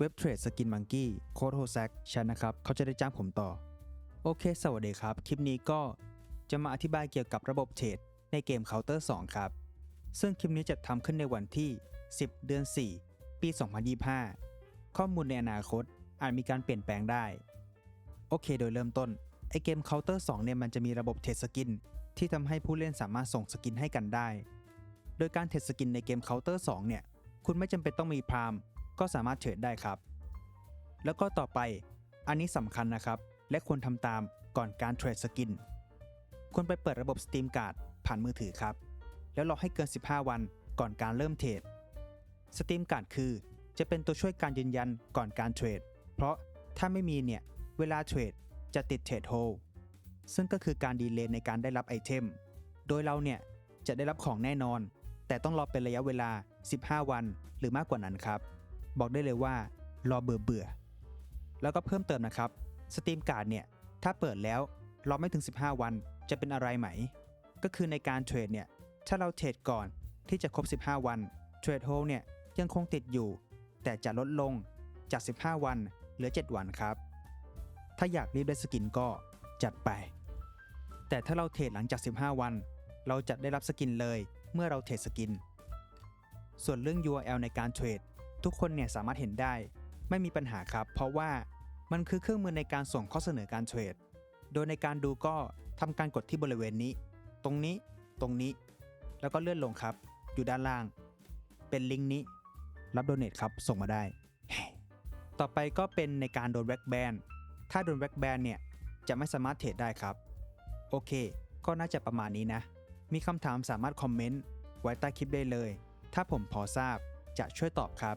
เว็บเทรดสกินมังกี้โค้ดโฮแซกฉันนะครับ เขาจะได้จ้างผมต่อ โอเค สวัสดีครับ คลิปนี้ก็จะมาอธิบายเกี่ยวกับระบบเทรดในเกม Counter 2 ครับ ซึ่งคลิปนี้จะทำขึ้นในวันที่ 10 เดือน 4 ปี 2025 ข้อมูลในอนาคตอาจมีการเปลี่ยนแปลงได้ โอเค โดยเริ่มต้น ไอเกม Counter 2 เนี่ยมันจะมีระบบเทรดสกิน ที่ทำให้ผู้เล่นสามารถส่งสกินให้กันได้ โดยการเทรดสกินในเกม Counter 2 เนี่ย คุณไม่จำเป็นต้องมีพราม ก็สามารถเทรดได้ครับ แล้วก็ต่อไปอันนี้สำคัญนะครับ และควรทำตามก่อนการเทรดสกินควรไปเปิดระบบ Steam Card ผ่านมือถือครับ แล้วรอให้เกิน 15 วันก่อนการเริ่มเทรด Steam Card คือ จะเป็นตัวช่วยการยืนยันก่อนการเทรดเพราะถ้าไม่มีเนี่ย เวลาเทรดจะติดเทรดโฮซึ่งก็คือการดีเลย์ในการได้รับไอเทม โดยเราเนี่ย จะได้รับของแน่นอน แต่ต้องรอเป็นระยะเวลา 15 วันหรือมากกว่านั้นครับ บอกได้เลยว่า รอเบื่อเบื่อๆแล้วก็เพิ่มเติมนะครับ Steam Card เนี่ยถ้าเปิดแล้วรอไม่ถึง 15 วันจะเป็นอะไรไหม ก็คือในการเทรดเนี่ยถ้าเราเทรดก่อนที่จะครบ 15 วันเทรดโฮลเนี่ยยังคงติดอยู่ แต่จะลดลงจาก 15 วันเหลือ 7 วันครับ ถ้าอยากรีบได้สกินก็จัดไป แต่ถ้าเราเทรดหลังจาก 15 วัน เราจะได้รับสกินเลยเมื่อเราเทรดสกิน ส่วนเรื่อง URL ในการเทรด ทุกคนเนี่ยสามารถเห็นได้ ไม่มีปัญหาครับ เพราะว่ามันคือเครื่องมือในการส่งข้อเสนอการเทรด โดยในการดูก็ทำการกดที่บริเวณนี้ ตรงนี้ ตรงนี้ แล้วก็เลื่อนลงครับ อยู่ด้านล่าง เป็นลิงก์นี้ รับโดเนทครับ ส่งมาได้ ต่อไปก็เป็นในการโดนแว็กแบน ถ้าโดนแว็กแบนเนี่ย จะไม่สามารถเทรดได้ครับ โอเค ก็น่าจะประมาณนี้นะ มีคำถามสามารถคอมเมนต์ไว้ใต้คลิปได้เลย ถ้าผมพอทราบจะช่วยตอบครับ